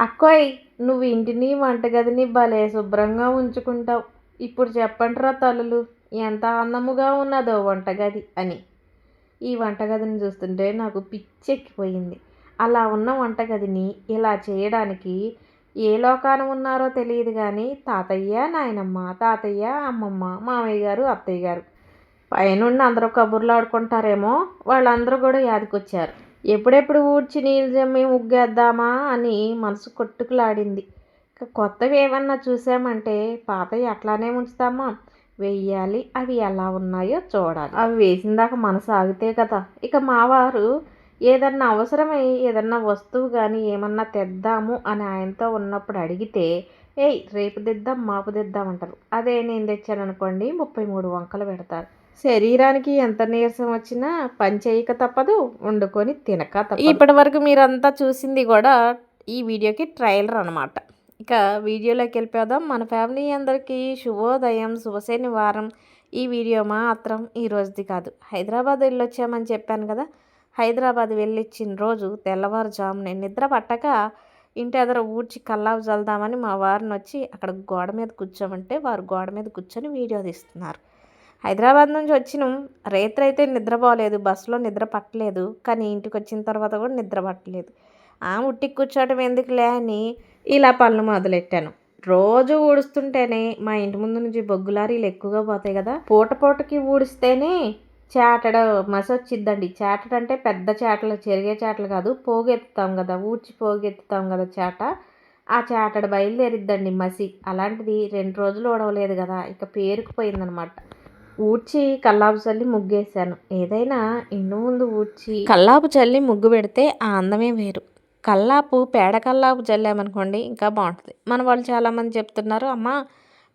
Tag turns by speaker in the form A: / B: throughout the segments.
A: అక్కోయ్ నువ్వు ఇంటిని వంటగదిని భలే శుభ్రంగా ఉంచుకుంటావు. ఇప్పుడు చెప్పండిరా తల్లులు ఎంత అందముగా ఉన్నదో వంటగది అని. ఈ వంటగదిని చూస్తుంటే నాకు పిచ్చెక్కిపోయింది. అలా ఉన్న వంటగదిని ఇలా చేయడానికి ఏ లోకాన ఉన్నారో తెలియదు కానీ తాతయ్య నాయనమ్మ తాతయ్య అమ్మమ్మ మామయ్య గారు అత్తయ్య గారు. పైనుండి అందరూ కబుర్లు ఆడుకుంటారేమో వాళ్ళందరూ కూడా యాదికొచ్చారు. ఎప్పుడెప్పుడు ఊడ్చి నీళ్ళు జమ్మి ముగ్గేద్దామా అని మనసు కొట్టుకులాడింది. ఇక కొత్తవి ఏమన్నా చూసామంటే పాతవి అట్లానే ఉంచుతామా వెయ్యాలి. అవి ఎలా ఉన్నాయో చూడాలి. అవి వేసిన దాకా మనసు ఆగితే కదా. ఇక మావారు ఏదన్నా అవసరమై ఏదన్నా వస్తువు కానీ ఏమన్నా తెద్దాము అని ఆయనతో ఉన్నప్పుడు అడిగితే ఏయ్ రేపు తెద్దాం మాపు తెద్దాం అంటారు. అదే నేను తెచ్చాను అనుకోండి ముప్పై మూడు వంకలు పెడతారు. శరీరానికి ఎంత నీరసం వచ్చినా పని చేయక తప్పదు వండుకొని తినక తప్పదు. ఇప్పటి వరకు మీరంతా చూసింది కూడా ఈ వీడియోకి ట్రైలర్ అనమాట ఇక వీడియోలోకి వెళ్ళిపోదాం. మన ఫ్యామిలీ అందరికీ శుభోదయం శుభశనివారం ఈ వీడియో మాత్రం ఈ రోజుది కాదు. హైదరాబాద్ వెళ్ళొచ్చామని చెప్పాను కదా. హైదరాబాద్ వెళ్ళిచ్చిన రోజు తెల్లవారుజామునే నిద్ర పట్టక ఇంటి ఎదుర ఊడ్చి కల్లాపు చల్దామని మా వారిని వచ్చి అక్కడ గోడ మీద కూర్చోమంటే వారు గోడ మీద కూర్చొని వీడియో తీస్తున్నారు. హైదరాబాద్ నుంచి వచ్చినాం. రేత్రి అయితే నిద్రపోలేదు బస్సులో నిద్ర పట్టలేదు. కానీ ఇంటికి వచ్చిన తర్వాత కూడా నిద్ర పట్టలేదు. ఆ ఉట్టికి కూర్చోవడం ఎందుకులే అని ఇలా పనులు మొదలెట్టాను. రోజు ఊడుస్తుంటేనే మా ఇంటి ముందు నుంచి బొగ్గు లారీలు ఎక్కువగా పోతాయి కదా పూట పూటకి ఊడిస్తేనే చేటడ మసి వచ్చిద్దండి. చేటడంటే అంటే పెద్ద చేటలు చెరిగే చాటలు కాదు పోగెత్తుతాం కదా ఊడ్చి పోగెత్తుతాం కదా చేట. ఆ చాటడ బయలుదేరిద్దండి మసి. అలాంటిది రెండు రోజులు ఊడవలేదు కదా ఇక పేరుకుపోయిందనమాట. ఊడ్చి కల్లాపు చల్లి ముగ్గేసాను ఏదైనా ఇంటి ముందు ఊడ్చి కల్లాపు చల్లి ముగ్గు పెడితే ఆ అందమే వేరు. కల్లాపు పేడ కల్లాపు చల్లామనుకోండి ఇంకా బాగుంటుంది. మన వాళ్ళు చాలామంది చెప్తున్నారు అమ్మ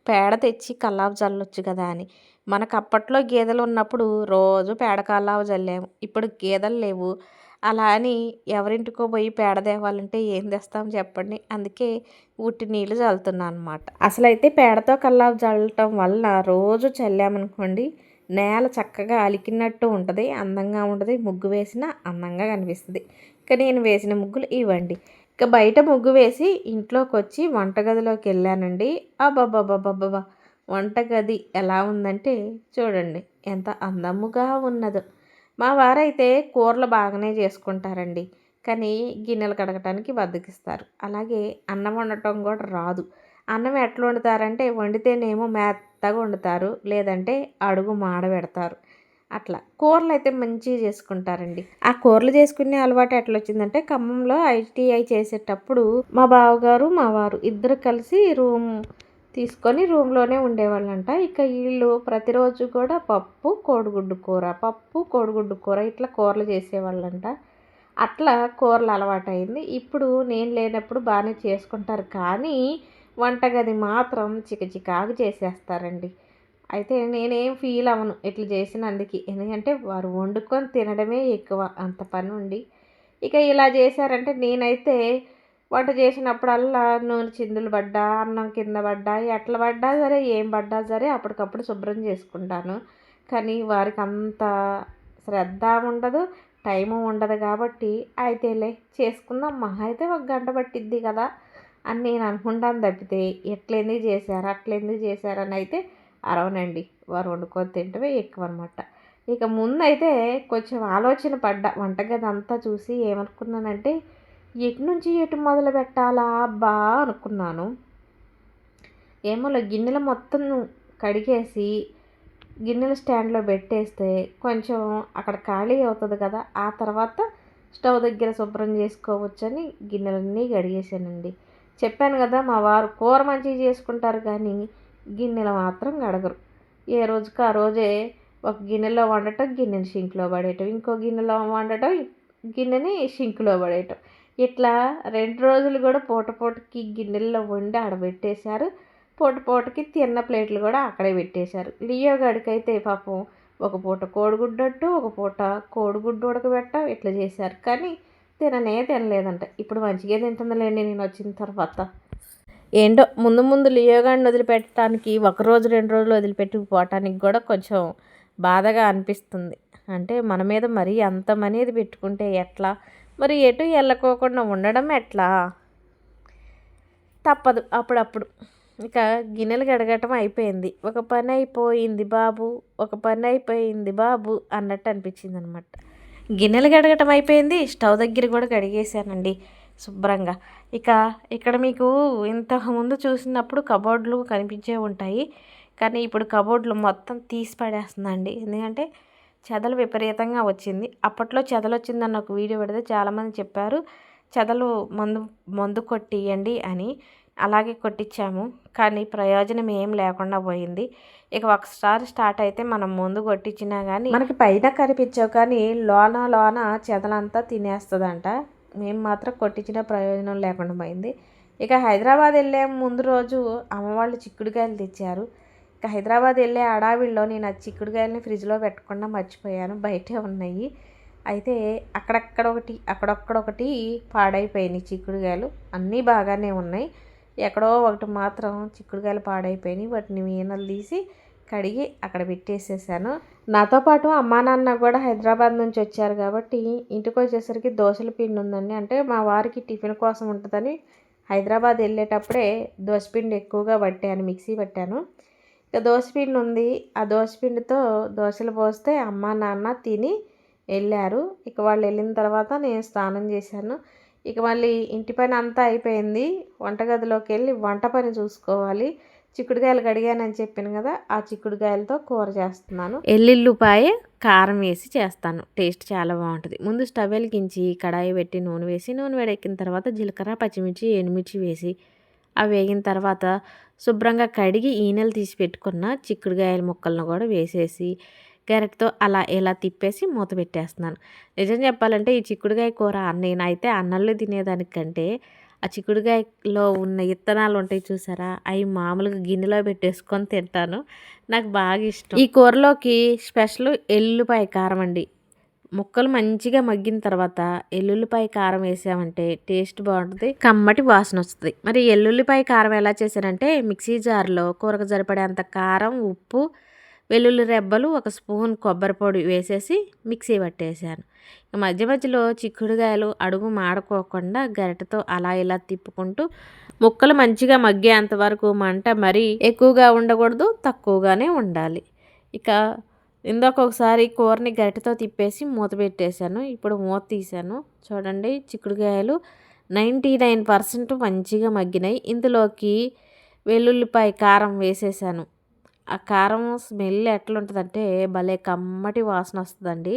A: పేడ తెచ్చి కల్లాపు చల్లొచ్చు కదా అని. మనకు అప్పట్లో గేదెలు ఉన్నప్పుడు రోజు పేడ కల్లాపు చల్లాము. ఇప్పుడు గేదెలు లేవు. అలా అని ఎవరింటికో పోయి పేడ తేవాలంటే ఏం తెస్తాం చెప్పండి. అందుకే ఉట్టి నీళ్ళు చల్లుతున్నాను అనమాట అసలు అయితే పేడతో కల్లా చల్లటం వల్ల రోజు చల్లామనుకోండి నేల చక్కగా అలికినట్టు ఉంటుంది అందంగా ఉంటుంది ముగ్గు వేసిన అందంగా కనిపిస్తుంది. ఇక నేను వేసిన ముగ్గులు ఇవ్వండి. ఇక బయట ముగ్గు వేసి ఇంట్లోకి వచ్చి వంటగదిలోకి వెళ్ళానండి. అబ్బాబ్బాబ్బాబ్బా వంటగది ఎలా ఉందంటే చూడండి ఎంత అందముగా ఉన్నదో. మా వారైతే కూరలు బాగానే చేసుకుంటారండి. కానీ గిన్నెలు కడగటానికి బద్దకిస్తారు. అలాగే అన్నం వండటం కూడా రాదు. అన్నం ఎట్లా వండుతారంటే వండితేనేమో మెత్తగా వండుతారు లేదంటే అడుగు మాడ పెడతారు. అట్లా. కూరలు అయితే మంచిగా చేసుకుంటారండి. ఆ కూరలు చేసుకునే అలవాటు ఎట్లా వచ్చిందంటే ఖమ్మంలో ఐటీఐ చేసేటప్పుడు మా బావగారు మా వారు ఇద్దరు కలిసి రూమ్ తీసుకొని రూమ్లోనే ఉండేవాళ్ళంట. ఇక వీళ్ళు ప్రతిరోజు కూడా పప్పు కోడిగుడ్డు కూర పప్పు కోడిగుడ్డు కూర ఇట్లా కూరలు చేసేవాళ్ళంట. అట్లా కూరలు అలవాటైంది. ఇప్పుడు నేను లేనప్పుడు బాగానే చేసుకుంటారు కానీ వంటగది మాత్రం చికచికాకు చేసేస్తారండి. అయితే నేనేం ఫీల్ అవ్వను ఇట్లా చేసినందుకు. ఎందుకంటే వారు వండుకొని తినడమే ఎక్కువ అంత పని ఉండి. ఇక ఇలా చేశారంటే నేనైతే వంట చేసినప్పుడల్లా నూనె చిందులు పడ్డా అన్నం కింద పడ్డా ఎట్లా పడ్డా సరే ఏం పడ్డా సరే అప్పటికప్పుడు శుభ్రం చేసుకుంటాను. కానీ వారికి అంత శ్రద్ధ ఉండదు టైము ఉండదు కాబట్టి అయితేలే చేసుకుందాం మహా అయితే ఒక గంట పట్టిద్ది కదా అని నేను అనుకుంటాను తప్పితే ఎట్లెందుకు చేశారు అట్లెందుకు చేశారని అయితే అరవనండి. వారు వండుకొని తింటమే ఎక్కువ అనమాట ఇక ముందైతే కొంచెం ఆలోచన పడ్డా వంటగది అంతా చూసి ఏమనుకున్నానంటే ఎటు నుంచి ఎటు మొదలు పెట్టాలా అబ్బా అనుకున్నాను. ఏమోలే గిన్నెలు మొత్తం కడిగేసి గిన్నెల స్టాండ్లో పెట్టేస్తే కొంచెం అక్కడ ఖాళీ అవుతుంది కదా ఆ తర్వాత స్టవ్ దగ్గర శుభ్రం చేసుకోవచ్చని గిన్నెలన్నీ కడిగేసానండి చెప్పాను కదా మా వారు కూర మంచిగా చేసుకుంటారు కానీ గిన్నెలు మాత్రం కడగరు. ఏ రోజుకి ఆ రోజే ఒక గిన్నెలో వండటం గిన్నెని షింక్లో పడేయటం ఇంకో గిన్నెలో వండటం గిన్నెని షింక్లో పడేయటం. ఇట్లా రెండు రోజులు కూడా పూట పూటకి గిన్నెల్లో వండి ఆడబెట్టేశారు పూట పూటకి తిన్న ప్లేట్లు కూడా అక్కడే పెట్టేశారు. లియో గడికైతే పాపం ఒక పూట కోడిగుడ్డట్టు ఒక పూట కోడిగుడ్డు ఉడకబెట్ట ఇట్లా చేశారు. కానీ తిననే తినలేదంట. ఇప్పుడు మంచిగా తింటుందిలేండి నేను వచ్చిన తర్వాత. ఏంటో ముందు ముందు లియోగాడిని వదిలిపెట్టడానికి ఒక రోజు రెండు రోజులు వదిలిపెట్టి పోవటానికి కూడా కొంచెం బాధగా అనిపిస్తుంది. అంటే మన మీద మరీ అంత అనేది పెట్టుకుంటే ఎట్లా? మరి ఎటు వెళ్ళకోకుండా ఉండడం ఎట్లా? తప్పదు. అప్పుడప్పుడు. ఇక గిన్నెలు గడగటం అయిపోయింది. ఒక పని అయిపోయింది బాబు. ఒక పని అయిపోయింది బాబు అన్నట్టు అనిపించింది అనమాట గిన్నెలు గడగటం అయిపోయింది. స్టవ్ దగ్గర కూడా కడిగేసానండి శుభ్రంగా. ఇక ఇక్కడ మీకు ఇంతకుముందు చూసినప్పుడు కబోర్డ్లు కనిపించే ఉంటాయి. కానీ ఇప్పుడు కబోర్డ్లు మొత్తం తీసి పడేస్తుందండి. ఎందుకంటే చెదలు విపరీతంగా వచ్చింది. అప్పట్లో చెదలు వచ్చిందని ఒక వీడియో పెడితే చాలామంది చెప్పారు చెదలు మందు మందు కొట్టియండి అని. అలాగే కొట్టించాము కానీ ప్రయోజనం ఏం లేకుండా పోయింది. ఇక ఒకసారి స్టార్ట్ అయితే మనం ముందు కొట్టించినా కానీ మనకి పైన కనిపించావు కానీ లోన లోన చెదలంతా తినేస్తుందంట. మేము మాత్రం కొట్టించిన ప్రయోజనం లేకుండా పోయింది. ఇక హైదరాబాద్ వెళ్ళే ముందు రోజు అమ్మవాళ్ళు చిక్కుడుకాయలు తెచ్చారు. హైదరాబాద్ వెళ్ళే అడావిడిలో నేను ఆ చిక్కుడుకాయలని ఫ్రిడ్జ్లో పెట్టకుండా మర్చిపోయాను. బయటే ఉన్నాయి. అయితే అక్కడక్కడ ఒకటి అక్కడక్కడ ఒకటి పాడైపోయినాయి చిక్కుడుకాయలు. అన్నీ బాగానే ఉన్నాయి. ఎక్కడో ఒకటి మాత్రం చిక్కుడుకాయలు పాడైపోయినాయి. వాటిని మీనలు తీసి కడిగి అక్కడ పెట్టేసేసాను. నాతో పాటు అమ్మా నాన్న కూడా హైదరాబాద్ నుంచి వచ్చారు కాబట్టి ఇంటికి వచ్చేసరికి దోశల పిండి ఉందండి. అంటే మా వారికి టిఫిన్ కోసం ఉంటుందని హైదరాబాద్ వెళ్ళేటప్పుడే దోశ పిండి ఎక్కువగా పట్టాను మిక్సీ పట్టాను. ఇక దోశపిండి ఉంది. ఆ దోశపిండితో దోశలు పోస్తే అమ్మ నాన్న తిని వెళ్ళారు. ఇక వాళ్ళు వెళ్ళిన తర్వాత నేను స్నానం చేశాను. ఇక మళ్ళీ ఇంటి పని అంతా అయిపోయింది. వంటగదిలోకి వెళ్ళి వంట పని చూసుకోవాలి. చిక్కుడుకాయలు కడిగానని చెప్పాను కదా ఆ చిక్కుడుకాయలతో కూర చేస్తున్నాను. ఎల్లుల్లిపాయ కారం వేసి చేస్తాను. టేస్ట్ చాలా బాగుంటుంది. ముందు స్టవ్ వెలిగించి కడాయి పెట్టి నూనె వేసి నూనె వేడెక్కిన తర్వాత జీలకర్ర పచ్చిమిర్చి ఎండుమిర్చి వేసి అవి వేగిన తర్వాత శుభ్రంగా కడిగి ఈనెలు తీసి పెట్టుకున్న చిక్కుడుకాయల ముక్కలను కూడా వేసేసి గరిటతో అలా ఇలా తిప్పేసి మూత పెట్టేస్తున్నాను. నిజం చెప్పాలంటే ఈ చిక్కుడుకాయ కూర నేనైతే అన్నంలో తినేదానికంటే ఆ చిక్కుడుకాయలో ఉన్న ఇత్తనాలు ఉంటాయి చూసారా? అవి మామూలుగా గిన్నెలో పెట్టేసుకొని తింటాను. నాకు బాగా ఇష్టం. ఈ కూరలోకి స్పెషల్ ఎల్లుపాయ కారం అండి. ముక్కలు మంచిగా మగ్గిన తర్వాత ఎల్లుల్లిపాయ కారం వేసామంటే టేస్ట్ బాగుంటుంది కమ్మటి వాసన వస్తుంది. మరి ఎల్లుల్లిపాయ కారం ఎలా చేశానంటే మిక్సీ జార్లో కూరకు సరిపడేంత కారం ఉప్పు వెల్లుల్లి రెబ్బలు ఒక స్పూన్ కొబ్బరి పొడి వేసేసి మిక్సీ పట్టేసాను. మధ్య మధ్యలో చిక్కుడుగాయలు అడుగు మాడుకోకుండా గరిటతో అలా ఇలా తిప్పుకుంటూ ముక్కలు మంచిగా మగ్గేంత వరకు మంట మరీ ఎక్కువగా ఉండకూడదు తక్కువగానే ఉండాలి. ఇక ఇందాక ఒకసారి కూరని గరిటతో తిప్పేసి మూత పెట్టేశాను. ఇప్పుడు మూత తీసాను చూడండి చిక్కుడుకాయలు నైంటీ నైన్ పర్సెంట్ మంచిగా మగ్గినాయి. ఇందులోకి వెల్లుల్లిపాయ కారం వేసేసాను. ఆ కారం స్మెల్ ఎట్లుంటుందంటే భలే కమ్మటి వాసన వస్తుందండి.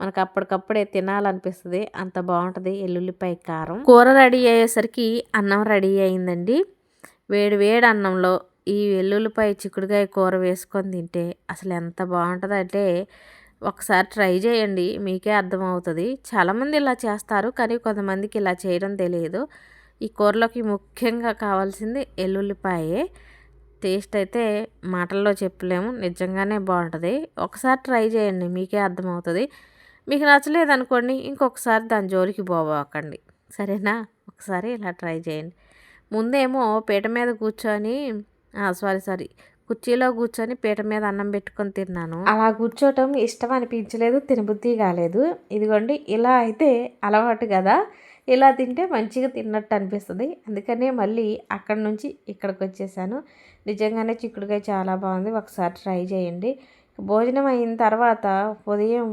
A: మనకు అప్పటికప్పుడే తినాలనిపిస్తుంది. అంత బాగుంటుంది ఎల్లుల్లిపాయ కారం. కూర రెడీ అయ్యేసరికి అన్నం రెడీ అయిందండి. వేడి వేడి అన్నంలో ఈ వెల్లుల్లిపాయ చిక్కుడుకాయ కూర వేసుకొని తింటే అసలు ఎంత బాగుంటుంది అంటే ఒకసారి ట్రై చేయండి మీకే అర్థమవుతుంది. చాలామంది ఇలా చేస్తారు కానీ కొంతమందికి ఇలా చేయడం తెలియదు. ఈ కూరలోకి ముఖ్యంగా కావాల్సింది ఎల్లుల్లిపాయే. టేస్ట్ అయితే మాటల్లో చెప్పలేము నిజంగానే బాగుంటుంది. ఒకసారి ట్రై చేయండి మీకే అర్థమవుతుంది. మీకు నచ్చలేదు అనుకోండి ఇంకొకసారి దాని జోలికి పోబోకండి సరేనా? ఒకసారి ఇలా ట్రై చేయండి. ముందేమో పీట మీద కూర్చొని సారీ సారీ. కుర్చీలో కూర్చొని పీట మీద అన్నం పెట్టుకొని తిన్నాను. అలా కూర్చోవటం ఇష్టం అనిపించలేదు తినబుద్ధి కాలేదు. ఇదిగోండి ఇలా అయితే అలవాటు కదా. ఇలా తింటే మంచిగా తిన్నట్టు అనిపిస్తుంది. అందుకనే మళ్ళీ అక్కడి నుంచి ఇక్కడికి వచ్చేసాను. నిజంగానే చిక్కుడుకాయ చాలా బాగుంది. ఒకసారి ట్రై చేయండి. భోజనం అయిన తర్వాత ఉదయం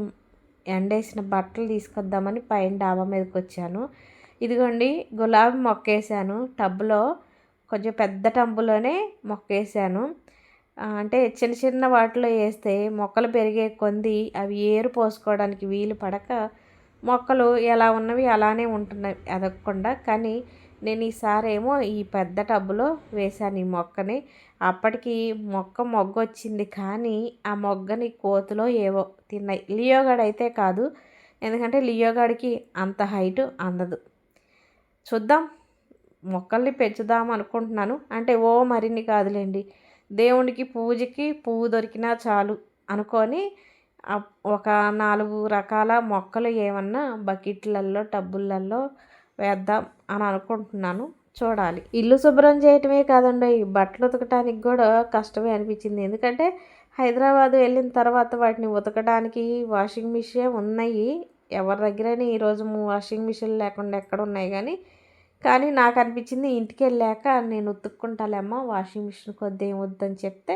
A: ఎండేసిన బట్టలు తీసుకొద్దామని పైన డాబా మీదకి వచ్చాను. ఇదిగోండి గులాబీ మొక్క వేసాను టబ్లో కొంచెం పెద్ద టబ్బులోనే మొక్క వేసాను అంటే చిన్న చిన్న వాటిలో వేస్తే మొక్కలు పెరిగే కొంది అవి ఏరు పోసుకోవడానికి వీలు పడక మొక్కలు ఎలా ఉన్నవి అలానే ఉంటున్నాయి ఎదగకుండా కానీ నేను ఈసారి ఏమో ఈ పెద్ద టబ్బులో వేశాను ఈ మొక్కని. అప్పటికి మొక్క మొగ్గ వచ్చింది కానీ ఆ మొగ్గని కోతులో ఏవో తిన్నాయి. లియోగాడ్ అయితే కాదు. ఎందుకంటే లియోగాడికి అంత హైట్ అందదు. చూద్దాం. మొక్కల్ని పెంచుదాం అనుకుంటున్నాను. అంటే ఓ మరిన్ని కాదులేండి. దేవునికి పూజకి పువ్వు దొరికినా చాలు అనుకొని ఒక నాలుగు రకాల మొక్కలు ఏమన్నా బకెట్లలో టబ్బులలో వేద్దాం అని అనుకుంటున్నాను. చూడాలి. ఇల్లు శుభ్రం చేయటమే కాదండి. బట్టలు ఉతకటానికి కూడా కష్టమే అనిపించింది. ఎందుకంటే హైదరాబాద్ వెళ్ళిన తర్వాత వాటిని ఉతకడానికి వాషింగ్ మిషన్ ఉన్నాయి. ఎవరి దగ్గరైనా ఈరోజు వాషింగ్ మిషన్ లేకుండా ఎక్కడ ఉన్నాయి కానీ కానీ నాకు అనిపించింది ఇంటికి వెళ్ళాక నేను ఉతుక్కుంటాలేమ్మా వాషింగ్ మిషన్ కొద్ది ఏం వద్దని చెప్తే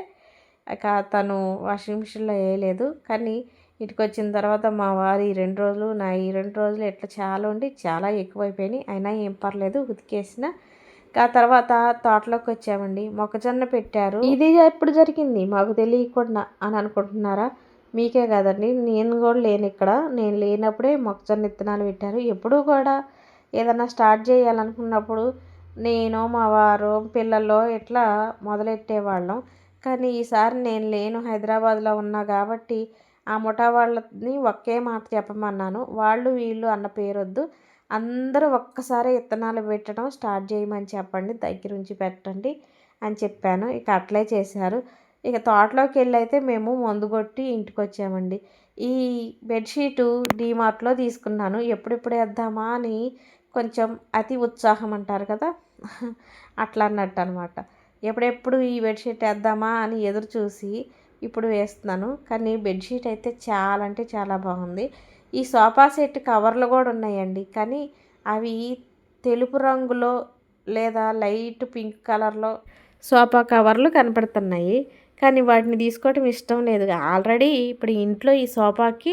A: ఇక తను వాషింగ్ మిషన్లో వేయలేదు. కానీ ఇంటికి వచ్చిన తర్వాత మా వారు ఈ రెండు రోజులు నా ఈ రెండు రోజులు ఎట్లా చాలా ఉండి చాలా ఎక్కువైపోయినాయి. అయినా ఏం పర్లేదు ఉతికేసిన. ఆ తర్వాత తోటలోకి వచ్చామండి. మొక్కజొన్న పెట్టారు. ఇది ఎప్పుడు జరిగింది? మాకు తెలియకుండా అని అనుకుంటున్నారా? మీకే కదండి. నేను కూడా లేను ఇక్కడ. నేను లేనప్పుడే మొక్కజొన్న విత్తనాలు పెట్టారు. ఎప్పుడూ కూడా ఏదైనా స్టార్ట్ చేయాలనుకున్నప్పుడు నేను మా వారు పిల్లలు ఇట్లా మొదలెట్టేవాళ్ళం. కానీ ఈసారి నేను లేను హైదరాబాద్లో ఉన్నా కాబట్టి ఆ ముఠా వాళ్ళని ఒకే మాట చెప్పమన్నాను. వాళ్ళు వీళ్ళు అన్న పేరొద్దు. అందరూ ఒక్కసారి విత్తనాలు పెట్టడం స్టార్ట్ చేయమని చెప్పండి దగ్గరుంచి పెట్టండి అని చెప్పాను. ఇక అట్లే చేశారు. ఇక తోటలోకి వెళ్ళి అయితే మేము మందు కొట్టి ఇంటికి వచ్చామండి ఈ బెడ్షీటు డీమార్ట్లో తీసుకున్నాను. ఎప్పుడెప్పుడు వేద్దామా అని కొంచెం అతి ఉత్సాహం అంటారు కదా? అట్లా అన్నట్టు అనమాట ఎప్పుడెప్పుడు ఈ బెడ్షీట్ వేద్దామా అని ఎదురు చూసి ఇప్పుడు వేస్తున్నాను. కానీ బెడ్షీట్ అయితే చాలా అంటే చాలా బాగుంది. ఈ సోఫా సెట్ కవర్లు కూడా ఉన్నాయండి. కానీ అవి తెలుపు రంగులో లేదా లైట్ పింక్ కలర్లో సోఫా కవర్లు కనపడుతున్నాయి. కానీ వాటిని తీసుకోవటం ఇష్టం లేదు. ఆల్రెడీ ఇప్పుడు ఇంట్లో ఈ సోఫాకి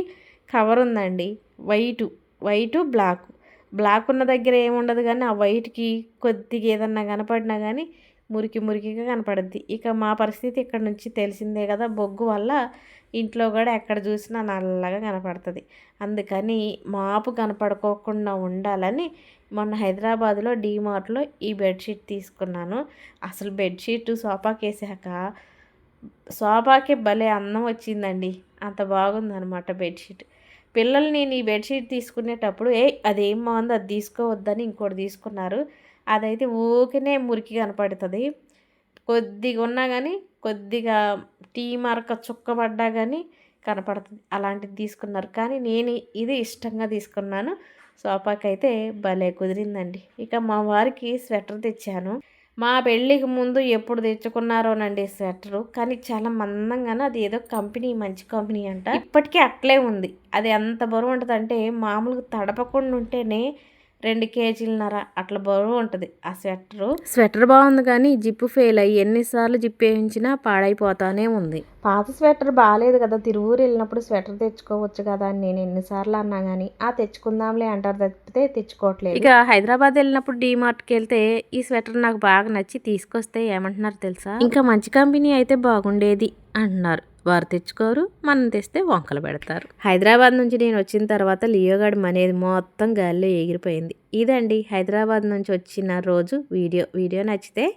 A: కవర్ ఉందండి. White white black. బ్లాక్ ఉన్న దగ్గర ఏముండదు కానీ ఆ వైట్కి కొద్దిగా ఏదన్నా కనపడినా కానీ మురికి మురికిగా కనపడుద్ది. ఇక మా పరిస్థితి ఇక్కడ నుంచి తెలిసిందే కదా బొగ్గు వల్ల ఇంట్లో కూడా ఎక్కడ చూసినా నల్లగా కనపడుతుంది. అందుకని మాపు కనపడుకోకుండా ఉండాలని మొన్న హైదరాబాద్లో డీమార్ట్లో ఈ బెడ్షీట్ తీసుకున్నాను. అసలు బెడ్షీట్ సోఫాకి వేసాక సోఫాకి భలే అందం వచ్చిందండి. అంత బాగుందనమాట బెడ్షీట్. పిల్లల్ని నీ బెడ్షీట్ తీసుకునేటప్పుడు ఏ అదేం బాగుంది అది తీసుకోవద్దని ఇంకోటి తీసుకున్నారు. అదైతే ఊరికనే మురికి కనపడుతుంది. కొద్దిగా ఉన్నా కానీ కొద్దిగా టీ మరక చుక్కబడ్డా కానీ కనపడుతుంది. అలాంటిది తీసుకున్నారు. కానీ నేను ఇది ఇష్టంగా తీసుకున్నాను. సోఫాకి అయితే భలే కుదిరిందండి. ఇక మా వారికి స్వెటర్ తెచ్చాను. మా పెళ్ళికి ముందు ఎప్పుడు తెచ్చుకున్నారోనండి స్వెటరు. కానీ చాలా మందంగానే అది ఏదో కంపెనీ మంచి కంపెనీ అంట. ఇప్పటికీ అట్లే ఉంది. అది ఎంత బరువు ఉంటుంది అంటే మామూలుగా తడపకుండా ఉంటేనే రెండు కేజీలన్నర అట్లా బరువు ఉంటుంది ఆ స్వెటరు. స్వెటర్ బాగుంది కానీ జిప్పు ఫెయిల్ అయ్యి ఎన్నిసార్లు జిప్ వేయించినా పాడైపోతానే ఉంది. పాత స్వెటర్ బాగాలేదు కదా తిరువూరు వెళ్ళినప్పుడు స్వెటర్ తెచ్చుకోవచ్చు కదా అని నేను ఎన్నిసార్లు అన్నా కానీ ఆ తెచ్చుకుందాంలే అంటారు తప్పితే తెచ్చుకోవట్లేదు. ఇక హైదరాబాద్ వెళ్ళినప్పుడు డీమార్ట్కి వెళ్తే ఈ స్వెటర్ నాకు బాగా నచ్చి తీసుకొస్తే ఏమంటున్నారు తెలుసా? ఇంకా మంచి కంపెనీ అయితే బాగుండేది అంటున్నారు. వారు తెచ్చుకోరు మనం తెస్తే వంకలు పెడతారు. హైదరాబాద్ నుంచి నేను వచ్చిన తర్వాత లియోగాడ్ అనేది మొత్తం గాలిలో ఎగిరిపోయింది. ఇదండి హైదరాబాద్ నుంచి వచ్చిన రోజు వీడియో. వీడియో నచ్చితే